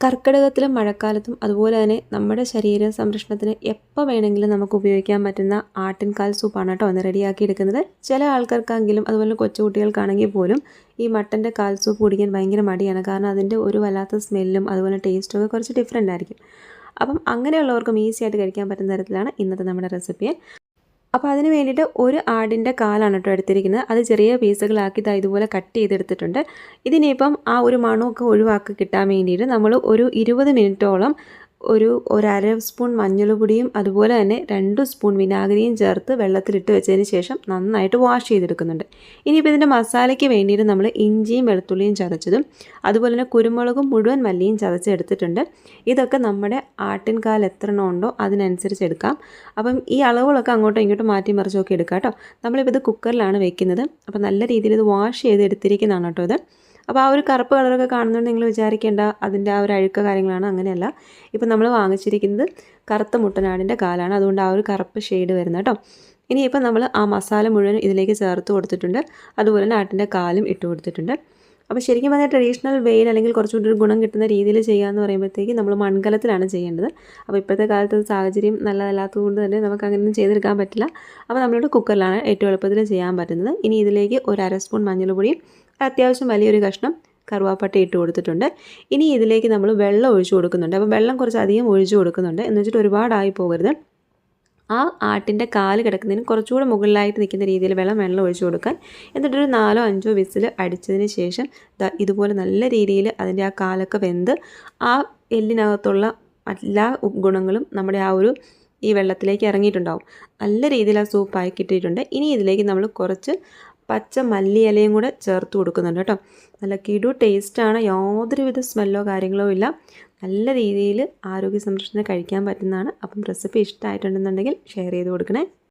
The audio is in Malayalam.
കർക്കിടകത്തിലും മഴക്കാലത്തും അതുപോലെ തന്നെ നമ്മുടെ ശരീര സംരക്ഷണത്തിന് എപ്പോൾ വേണമെങ്കിലും നമുക്ക് ഉപയോഗിക്കാൻ പറ്റുന്ന ആട്ടിൻകാൽ സൂപ്പാണ് കേട്ടോ ഒന്ന് റെഡിയാക്കി എടുക്കുന്നത് ചില ആൾക്കാർക്കാണെങ്കിലും അതുപോലെ കൊച്ചുകുട്ടികൾക്കാണെങ്കിൽ പോലും ഈ മട്ടന്റെ കാൽ സൂപ്പ് കുടിക്കാൻ ഭയങ്കര മടിയാണ്. കാരണം അതിന്റെ ഒരു വല്ലാത്ത സ്മെല്ലും അതുപോലെ ടേസ്റ്റും ഒക്കെ കുറച്ച് ഡിഫറെന്റ് ആയിരിക്കും. അപ്പം അങ്ങനെയുള്ളവർക്കും ഈസി ആയിട്ട് കഴിക്കാൻ പറ്റുന്ന തരത്തിലാണ് ഇന്നത്തെ നമ്മുടെ റെസിപ്പി അപ്പോൾ അതിന് വേണ്ടിയിട്ട് ഒരു ആടിന്റെ കാലാണ് കേട്ടോ എടുത്തിരിക്കുന്നത്. അത് ചെറിയ പീസുകളാക്കി ഇതാ ഇതുപോലെ കട്ട് ചെയ്തെടുത്തിട്ടുണ്ട്. ഇതിനിപ്പം ആ ഒരു മണമൊക്കെ ഒഴിവാക്കി കിട്ടാൻ വേണ്ടിയിട്ട് നമ്മൾ ഒരു ഇരുപത് മിനിറ്റോളം ഒരു ഒരര സ്പൂൺ മഞ്ഞൾപ്പൊടിയും അതുപോലെ തന്നെ രണ്ട് സ്പൂൺ വിനാഗിരിയും ചേർത്ത് വെള്ളത്തിലിട്ട് വെച്ചതിന് ശേഷം നന്നായിട്ട് വാഷ് ചെയ്തെടുക്കുന്നുണ്ട്. ഇനിയിപ്പോൾ ഇതിന്റെ മസാലയ്ക്ക് വേണ്ടിയിട്ട് നമ്മൾ ഇഞ്ചിയും വെളുത്തുള്ളിയും ചതച്ചതും അതുപോലെ തന്നെ കുരുമുളകും മുഴുവൻ മല്ലിയും ചതച്ചെടുത്തിട്ടുണ്ട്. ഇതൊക്കെ നമ്മുടെ ആട്ടിൻകാൽ എത്ര ഉണ്ടോ അതിനനുസരിച്ച് എടുക്കാം. അപ്പം ഈ അളവുകളൊക്കെ അങ്ങോട്ടും ഇങ്ങോട്ടും മാറ്റി മറിച്ചൊക്കെ എടുക്കാം കേട്ടോ. നമ്മളിപ്പോൾ ഇത് കുക്കറിലാണ് വെക്കുന്നത്. അപ്പോൾ നല്ല രീതിയിൽ ഇത് വാഷ് ചെയ്ത് എടുത്തിരിക്കുന്നതാണ് കേട്ടോ ഇത്. അപ്പോൾ ആ ഒരു കറുപ്പ് കളറൊക്കെ കാണുന്നുണ്ട് നിങ്ങൾ വിചാരിക്കേണ്ട അതിന്റെ ആ ഒരു അഴുക്ക കാര്യങ്ങളാണ് അങ്ങനെയല്ല. ഇപ്പം നമ്മൾ വാങ്ങിച്ചിരിക്കുന്നത് കറുത്ത മുട്ടനാടിന്റെ കാലാണ്. അതുകൊണ്ട് ആ ഒരു കറുപ്പ് ഷെയ്ഡ് വരുന്നത് കേട്ടോ. ഇനിയിപ്പം നമ്മൾ ആ മസാല മുഴുവൻ ഇതിലേക്ക് ചേർത്ത് കൊടുത്തിട്ടുണ്ട്. അതുപോലെ തന്നെ ആട്ടിന്റെ കാലും ഇട്ട് കൊടുത്തിട്ടുണ്ട്. അപ്പോൾ ശരിക്കും പറഞ്ഞാൽ ട്രഡീഷണൽ വെയിൽ അല്ലെങ്കിൽ കുറച്ചുകൂടി ഒരു ഗുണം കിട്ടുന്ന രീതിയിൽ ചെയ്യാമെന്ന് പറയുമ്പോഴത്തേക്ക് നമ്മൾ മൺകലത്തിലാണ് ചെയ്യേണ്ടത്. അപ്പോൾ ഇപ്പോഴത്തെ കാലത്ത് സാഹചര്യം നല്ലതല്ലാത്തത് കൊണ്ട് തന്നെ നമുക്ക് അങ്ങനെയൊന്നും ചെയ്തെടുക്കാൻ പറ്റില്ല. അപ്പോൾ നമ്മളോട് കുക്കറിലാണ് ഏറ്റവും എളുപ്പത്തിൽ ചെയ്യാൻ പറ്റുന്നത്. ഇനി ഇതിലേക്ക് ഒരു അര സ്പൂൺ മഞ്ഞൾപ്പൊടിയും അത്യാവശ്യം വലിയൊരു കഷ്ണം കറുവാപ്പട്ട ഇട്ട് കൊടുത്തിട്ടുണ്ട്. ഇനി ഇതിലേക്ക് നമ്മൾ വെള്ളം ഒഴിച്ചു കൊടുക്കുന്നുണ്ട്. അപ്പോൾ വെള്ളം കുറച്ച് അധികം ഒഴിച്ചു കൊടുക്കുന്നുണ്ട്. എന്ന് വെച്ചിട്ട് ഒരുപാടായി പോകരുത്. ആ ആട്ടിന്റെ കാൽ കിടക്കുന്നതിന് കുറച്ചുകൂടെ മുകളിലായിട്ട് നിൽക്കുന്ന രീതിയിൽ വെള്ളം വെള്ളം ഒഴിച്ചു കൊടുക്കാൻ. എന്നിട്ടൊരു നാലോ അഞ്ചോ വിസിൽ അടിച്ചതിന് ശേഷം ഇതുപോലെ നല്ല രീതിയിൽ അതിന്റെ ആ കാലൊക്കെ വെന്ത് ആ എല്ലിനകത്തുള്ള എല്ലാ ഗുണങ്ങളും നമ്മുടെ ആ ഒരു ഈ വെള്ളത്തിലേക്ക് ഇറങ്ങിയിട്ടുണ്ടാവും. നല്ല രീതിയിൽ ആ സൂപ്പായി കിട്ടിയിട്ടുണ്ട്. ഇനി ഇതിലേക്ക് നമ്മൾ കുറച്ച് പച്ച മല്ലിയിലയും കൂടെ ചേർത്ത് കൊടുക്കുന്നുണ്ട് കേട്ടോ. നല്ല കിടു ടേസ്റ്റാണ് യാതൊരുവിധ സ്മെല്ലോ കാര്യങ്ങളോ ഇല്ല. നല്ല രീതിയിൽ ആരോഗ്യ സംരക്ഷണം കഴിക്കാൻ പറ്റുന്നതാണ്. അപ്പം റെസിപ്പി ഇഷ്ടമായിട്ടുണ്ടെന്നുണ്ടെങ്കിൽ ഷെയർ ചെയ്ത് കൊടുക്കണേ.